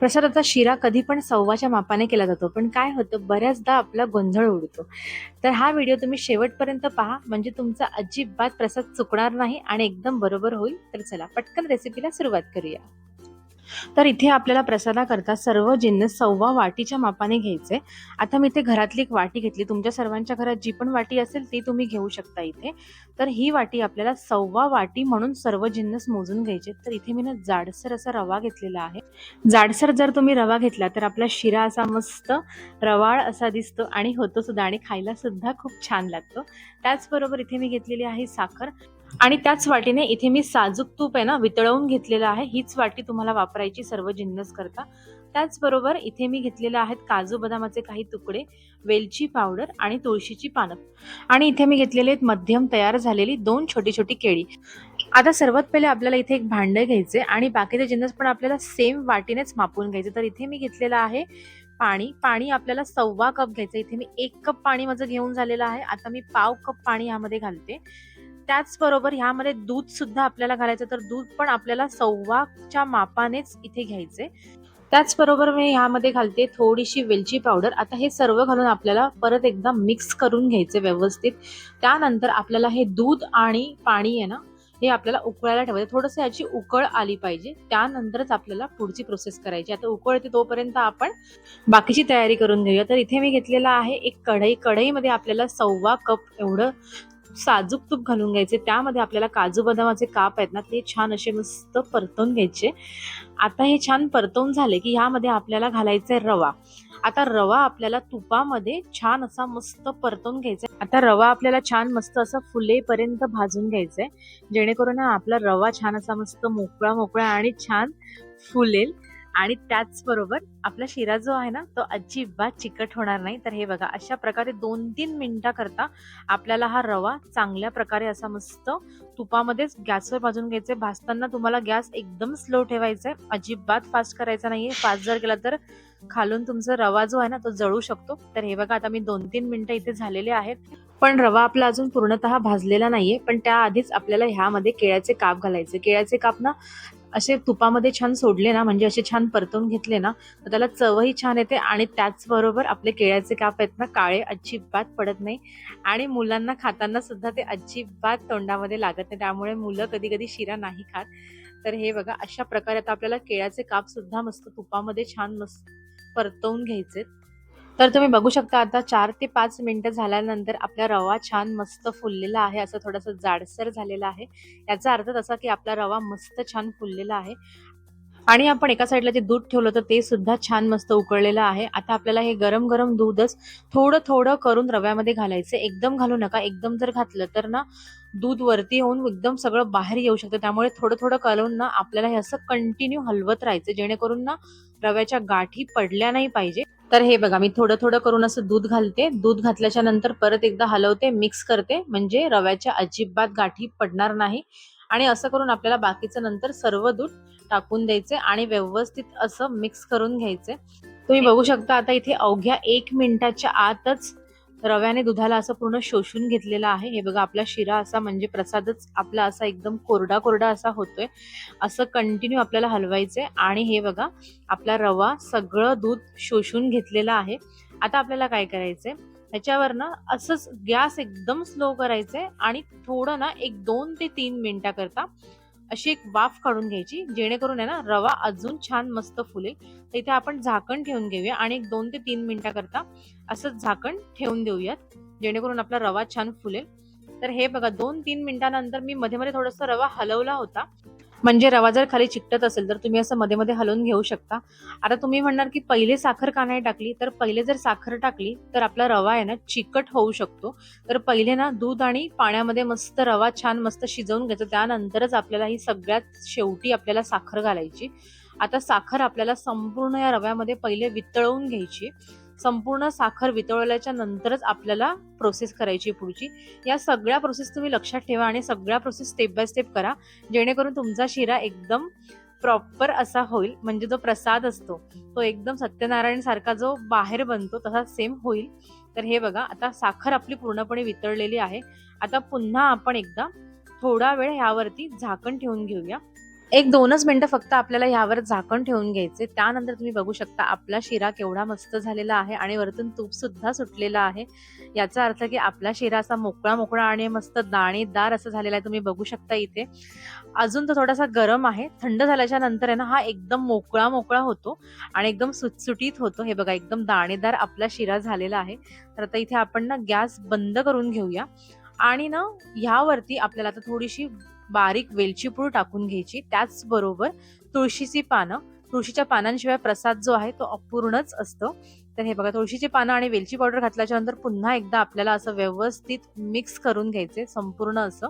प्रसादाचा शिरा कधी पण सव्वाच्या मापाने केला जातो पण काय होतं बऱ्याचदा आपला गोंधळ उडतो. तर हा व्हिडिओ तुम्ही शेवटपर्यंत पहा म्हणजे तुमचा अजिबात प्रसाद चुकणार नाही आणि एकदम बरोबर होईल. तर चला पटकन रेसिपीला सुरुवात करूया. तर इथे आपल्याला प्रसादाकरता सर्व जिन्नस सव्वा वाटीच्या मापाने घ्यायचे. आता मी इथे घरातली एक वाटी घेतली. तुमच्या सर्वांच्या घरात जी पण वाटी असेल ती तुम्ही घेऊ शकता इथे. तर ही वाटी आपल्याला सव्वा वाटी म्हणून सर्व जिन्नस मोजून घ्यायचे. तर इथे मी ना जाडसर असा रवा घेतलेला आहे. जाडसर जर तुम्ही रवा घेतला तर आपला शिरा असा मस्त रवाळ असा दिसतो आणि होतो सुद्धा आणि खायला सुद्धा खूप छान लागतो. त्याचबरोबर इथे मी घेतलेली आहे साखर. आणि त्याच वाटीने इथे मी साजूक तूप आहे ना वितळवून घेतलेलं आहे. हीच वाटी तुम्हाला वापरायची सर्व जिन्नस करता. त्याचबरोबर इथे मी घेतलेले आहेत काजू बदामाचे काही तुकडे वेलची पावडर आणि तुळशीची पानं. आणि इथे मी घेतलेले आहेत मध्यम तयार झालेली दोन छोटी छोटी केळी. आता सर्वात पहिले आपल्याला इथे एक भांडं घ्यायचे आणि बाकीचे जिन्नस पण आपल्याला सेम वाटीनेच मापून घ्यायचे. तर इथे मी घेतलेलं आहे पाणी. पाणी आपल्याला सव्वा कप घ्यायचं. इथे मी एक कप पाणी माझं घेऊन झालेलं आहे. आता मी पाव कप पाणी यामध्ये घालते. त्याचबरोबर ह्यामध्ये दूध सुद्धा आपल्याला घालायचं तर दूध पण आपल्याला सव्वाच्या मापानेच इथे घ्यायचे. त्याचबरोबर मी ह्यामध्ये घालते थोडीशी वेलची पावडर. आता हे सर्व घालून आपल्याला परत एकदा मिक्स करून घ्यायचे व्यवस्थित. त्यानंतर आपल्याला हे दूध आणि पाणी आहे ना हे आपल्याला उकळायला ठेवायचं. थोडंसं याची उकळ आली पाहिजे. त्यानंतरच आपल्याला पुढची प्रोसेस करायची. आता उकळ येते तोपर्यंत आपण बाकीची तयारी करून घेऊया. तर इथे मी घेतलेला आहे एक कढई. कढईमध्ये आपल्याला सव्वा कप एवढं साजूक तूप घालून घ्यायचे. त्यामध्ये आपल्याला काजू बदामाचे काप आहेत ना ते छान असे मस्त परतवून घ्यायचे. आता हे छान परतवून झाले की ह्यामध्ये आपल्याला घालायचे रवा. आता रवा आपल्याला तुपामध्ये छान असा मस्त परतवून घ्यायचा आता रवा आपल्याला छान मस्त असा फुलेपर्यंत भाजून घ्यायचंय. जेणेकरून आपला रवा छान असा मस्त मोकळा मोकळा आणि छान फुलेल. आणि त्याचबरोबर आपला शिरा जो आहे ना तो अजिबात चिकट होणार नाही. तर हे बघा अशा प्रकारे दोन तीन मिनिटाकरता आपल्याला हा रवा चांगल्या प्रकारे असा मस्त तुपामध्येच गॅसवर भाजून घ्यायचे. भाजताना तुम्हाला गॅस एकदम स्लो ठेवायचा आहे अजिबात फास्ट करायचा नाहीये. फास्ट जर केला तर खालून तुमचा रवा जो आहे ना तो जळू शकतो. तर हे बघा आता मी दोन तीन मिनिटं इथे झालेले आहेत. पण रवा आपला अजून पूर्णतः भाजलेला नाहीये. पण त्याआधीच आपल्याला ह्यामध्ये केळ्याचे काप घालायचे. केळ्याचे काप ना असे तुपामध्ये छान सोडले ना म्हणजे असे छान परतवून घेतले ना तर त्याला चवही छान येते आणि त्याचबरोबर आपले केळ्याचे काप आहेत ना काळे अजिबात पडत नाही. आणि मुलांना खाताना सुद्धा ते अजिबात तोंडामध्ये लागत नाही. त्यामुळे मुलं कधी कधी शिरा नाही खात. तर हे बघा अशा प्रकारे आता आपल्याला केळ्याचे काप सुद्धा मस्त तुपामध्ये छान मस्त परतवून घ्यायचे तर तुम्ही बघू शकता आता चार ते पाच मिनिटं झाल्यानंतर आपला रवा छान मस्त फुललेला आहे. असं थोडंसं जाडसर झालेला आहे. याचा अर्थ असा की आपला रवा मस्त छान फुललेला आहे. आणि आपण एका साईडला जे दूध ठेवलं होतं ते सुद्धा छान मस्त उकळलेलं आहे. आता आपल्याला हे गरम गरम दूधच थोडं थोडं करून रव्यामध्ये घालायचं एकदम घालू नका. एकदम जर घातलं तर ना दूध वरती होऊन एकदम सगळं बाहेर येऊ शकतं. त्यामुळे थोडं थोडं करून ना आपल्याला हे असं कंटिन्यू हलवत राहायचं जेणेकरून ना रव्याच्या गाठी पडल्या नाही पाहिजे. तर हे बघा मी थोडं थोडं करून असं दूध घालते. दूध घातल्याच्या नंतर परत एकदा हलवते मिक्स करते. म्हणजे रव्याच्या अजिबात गाठी पडणार नाही. आणि असं करून आपल्याला बाकीचं नंतर सर्व दूध टाकून द्यायचे आणि व्यवस्थित असं मिक्स करून घ्यायचे. तुम्ही बघू शकता आता इथे अवघ्या एक मिनिटाच्या आतच रव्याने दुधाला असं पूर्ण शोषून घेतलेलं आहे. हे बघा आपला शिरा असा म्हणजे प्रसादच आपला असा एकदम कोरडा कोरडा असा होतोय. असं कंटिन्यू आपल्याला हलवायचंय. आणि हे बघा आपला रवा सगळं दूध शोषून घेतलेलं आहे. आता आपल्याला काय करायचंय? ह्याच्यावर ना असंच गॅस एकदम स्लो करायचंय. आणि थोडं ना एक दोन ते तीन मिनिटाकरता अशी एक वाफ काढून घ्यायची जेणेकरून आहे ना रवा अजून छान मस्त फुलेल. तर इथे आपण झाकण ठेवून घेऊया आणि एक दोन ते तीन मिनिटाकरता असंच झाकण ठेवून देऊयात जेणेकरून आपला रवा छान फुलेल. तर हे बघा दोन तीन मिनिटानंतर मी मध्ये मध्ये थोडासा रवा हलवला होता. म्हणजे रवा जर खाली चिकटत असेल तर तुम्ही असं मध्ये मध्ये हलवून घेऊ शकता. आता तुम्ही म्हणणार की पहिले साखर का नाही टाकली? तर पहिले जर साखर टाकली तर आपला रवा आहे ना चिकट होऊ शकतो. तर पहिले ना दूध आणि पाण्यामध्ये मस्त रवा छान मस्त शिजवून घ्यायचा. त्यानंतरच आपल्याला ही सगळ्यात शेवटी आपल्याला साखर घालायची. आता साखर आपल्याला संपूर्ण या रव्यामध्ये पहिले वितळवून घ्यायची. संपूर्ण साखर वितळवल्याच्या नंतरच आपल्याला प्रोसेस करायची पुढची. या सगळ्या प्रोसेस तुम्ही लक्षात ठेवा आणि सगळ्या प्रोसेस स्टेप बाय स्टेप करा. जेणेकरून तुमचा शिरा एकदम प्रॉपर असा होईल. म्हणजे जो प्रसाद असतो तो एकदम सत्यनारायण सारखा जो बाहेर बनतो तसा सेम होईल. तर हे बघा आता साखर आपली पूर्णपणे वितळलेली आहे. आता पुन्हा आपण एकदा थोडा वेळ ह्यावरती झाकण ठेवून घेऊया. एक दोनच मिनटं फक्त आपल्याला ह्यावर झाकण ठेवून घ्यायचे. त्यानंतर तुम्ही बघू शकता आपला शिरा केवढा मस्त झालेला आहे आणि वरतून तूप सुद्धा सुटलेला आहे. याचा अर्थ की आपला शिरा असा मोकळा मोकळा आणि मस्त दाणेदार असं झालेला आहे. तुम्ही बघू शकता इथे. अजून तो थोडासा गरम आहे. थंड झाल्याच्यानंतर आहे ना हा एकदम मोकळा मोकळा होतो आणि एकदम सुटसुटीत होतो. हे बघा एकदम दाणेदार आपला शिरा झालेला आहे. तर आता इथे आपण ना गॅस बंद करून घेऊया. आणि ना ह्यावरती आपल्याला आता थोडीशी बारीक वेलची पूड टाकून घ्यायची. त्याचबरोबर तुळशीची पानं. तुळशीच्या पानांशिवाय प्रसाद जो आहे तो अपूर्णच असतो. तर हे बघा तुळशीची पानं आणि वेलची पावडर घातल्याच्या नंतर पुन्हा एकदा आपल्याला असं व्यवस्थित मिक्स करून घ्यायचे संपूर्ण असं.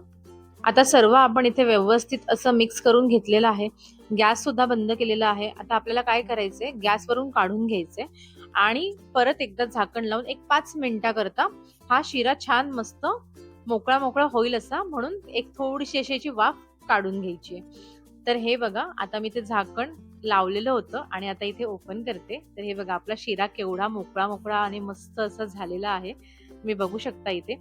आता सर्व आपण इथे व्यवस्थित असं मिक्स करून घेतलेलं आहे. गॅस सुद्धा बंद केलेला आहे. आता आपल्याला काय करायचंय? गॅसवरून काढून घ्यायचे आणि परत एकदा झाकण लावून एक पाच मिनिटाकरता हा शिरा छान मस्त मोकळा मोकळा होईल असा म्हणून एक थोडीशी अशी याची वाफ काढून घ्यायची तर हे बघा आता मी ते झाकण लावलेलं होतं आणि आता इथे ओपन करते. तर हे बघा आपला शिरा केवढा मोकळा मोकळा आणि मस्त असा झालेला आहे. तुम्ही बघू शकता इथे.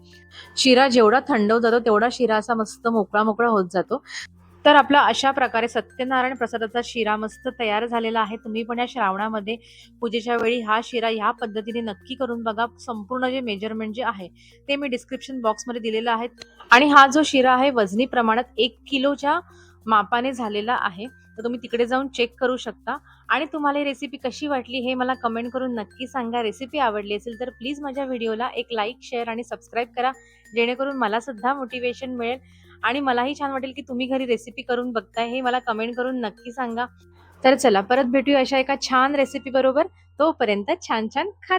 शिरा जेवढा थंड होत जातो तेवढा शिरा असा मस्त मोकळा मोकळा होत जातो. तर आपला अशा प्रकारे सत्यनारायण प्रसादाचा शिरा मस्त तयार झालेला आहे. तुम्ही पण या श्रावणामध्ये पूजेच्या वेळी हा शिरा ह्या पद्धतीने नक्की करून बघा. संपूर्ण जे मेजरमेंट जे आहे ते मी डिस्क्रिप्शन बॉक्समध्ये दिलेलं आहे. आणि हा जो शिरा आहे वजनी प्रमाणात एक किलोच्या मापाने झालेला आहे. तर तुम्ही तिकडे जाऊन चेक करू शकता. आणि तुम्हाला ही रेसिपी कशी वाटली हे मला कमेंट करून नक्की सांगा. रेसिपी आवडली असेल तर प्लीज माझ्या व्हिडिओला एक लाईक शेअर आणि सबस्क्राईब करा. जेणेकरून मला सुद्धा मोटिवेशन मिळेल. आणि मलाही छान वाटेल की तुम्ही घरी रेसिपी करून बघताय हे मला कमेंट करून नक्की सांगा. तर चला परत भेटूया अशा एका छान रेसिपी बरोबर. तोपर्यंत छान छान खा